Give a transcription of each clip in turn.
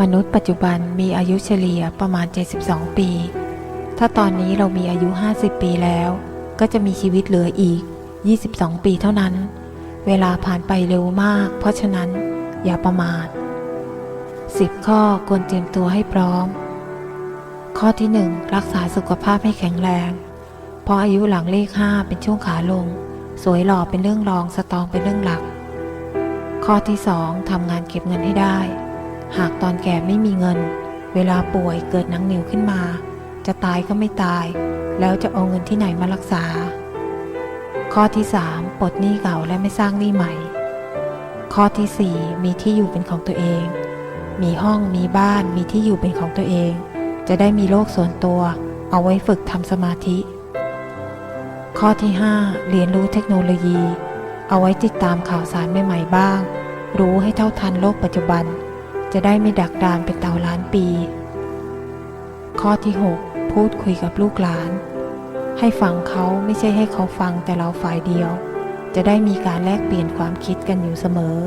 มนุษย์ปัจจุบันมีอายุเฉลี่ยประมาณ 72 ปี ถ้าตอนนี้เรามีอายุ 50 ปีแล้ว ก็จะมีชีวิตเหลืออีก 22 ปีเท่านั้น เวลาผ่านไปเร็วมาก เพราะฉะนั้นอย่าประมาท 10 ข้อควรเตรียมตัวให้พร้อม ข้อที่ 1 รักษาสุขภาพให้แข็งแรง เพราะอายุหลังเลข 5 เป็นช่วงขาลง สวยหล่อเป็นเรื่องรองสตองเป็นเรื่องหลัก ข้อที่ 2ทำงานเก็บเงินให้ได้ แก่ไม่มีเงิน เวลาป่วยเกิดหนังเหนียวขึ้นมา จะตายก็ไม่ตาย แล้วจะเอาเงินที่ไหนมารักษา ข้อที่ 3ปลดหนี้เก่าและไม่สร้างหนี้ใหม่ ข้อทีสี่ 4 มีที่อยู่เป็นของตัวเอง มีห้องมีบ้านมีที่อยู่เป็นของตัวเอง จะได้มีโลกส่วนตัว เอาไว้ฝึกทำสมาธิ ข้อที่ 5 เรียนรู้เทคโนโลยี เอาไว้ติดตามข่าวสารใหม่ๆบ้าง รู้ให้เท่าทันโลกปัจจุบัน จะได้ไม่ดักดานเป็นเต่าล้านปี ข้อที่ 6 พูดคุยกับลูกหลาน ให้ฟังเขาไม่ใช่ให้เขาฟังแต่เราฝ่ายเดียว จะได้มีการแลกเปลี่ยนความคิดกันอยู่เสมอ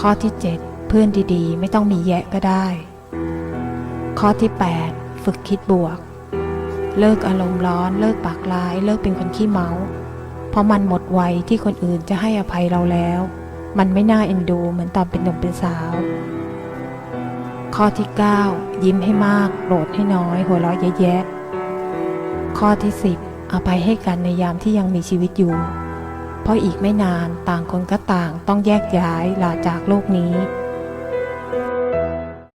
ข้อที่ 7 เพื่อนดีๆ ไม่ต้องมีแยะก็ได้ ข้อที่ 8 ฝึกคิดบวก เลิกอารมณ์ร้อน เลิกปากร้าย เลิกเป็นคนขี้เมา เพราะมันหมดวัยที่คนอื่นจะให้อภัยเราแล้ว มันไม่น่าเอ็นดูเหมือนตอนเป็นหนุ่มเป็นสาว ข้อที่ 9 ยิ้มให้มากโกรธให้น้อย หัวเราะแยะๆข้อที่ 10อาไปให้กันในยามที่ยังมีชีวิตอยู่ เพราะอีกไม่นานต่างคนก็ต่างต้องแยกย้ายลาจากโลกนี้